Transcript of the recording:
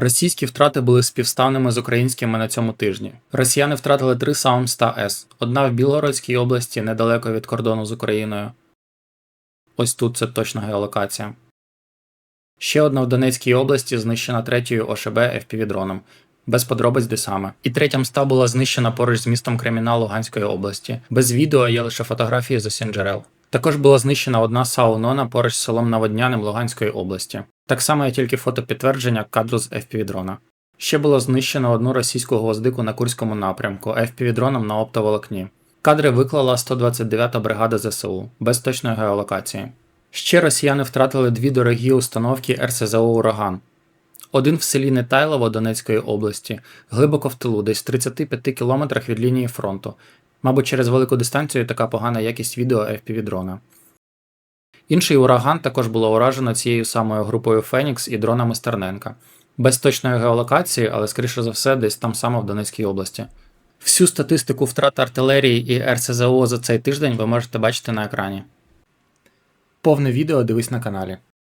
Російські втрати були співставними з українськими на цьому тижні. Росіяни втратили три Саум 100С, одна в Білгородській області недалеко від кордону з Україною. Ось тут це точна геолокація. Ще одна в Донецькій області знищена третьою ОШБ FPV-дроном. Без подробиць де саме. І третя мста була знищена поруч з містом Креміна Луганської області. Без відео є лише фотографії з усіх джерел. Також була знищена одна САУ Нона поруч з селом Наводняним Луганської області. Так само є тільки фото підтвердження кадру з FPV-дрона. Ще було знищено одну російську гвоздику на Курському напрямку FPV-дроном на оптоволокні. Кадри виклала 129-та бригада ЗСУ без точної геолокації. Ще росіяни втратили дві дорогі установки РСЗО Ураган. Один в селі Нетайлово Донецької області, глибоко в тилу, десь в 35 кілометрах від лінії фронту. Мабуть, через велику дистанцію така погана якість відео FPV дрона. Інший ураган також було уражено цією самою групою Фенікс і дронами Стерненка. Без точної геолокації, але скоріше за все, десь там само в Донецькій області. Всю статистику втрат артилерії і РСЗО за цей тиждень ви можете бачити на екрані. Повне відео дивись на каналі.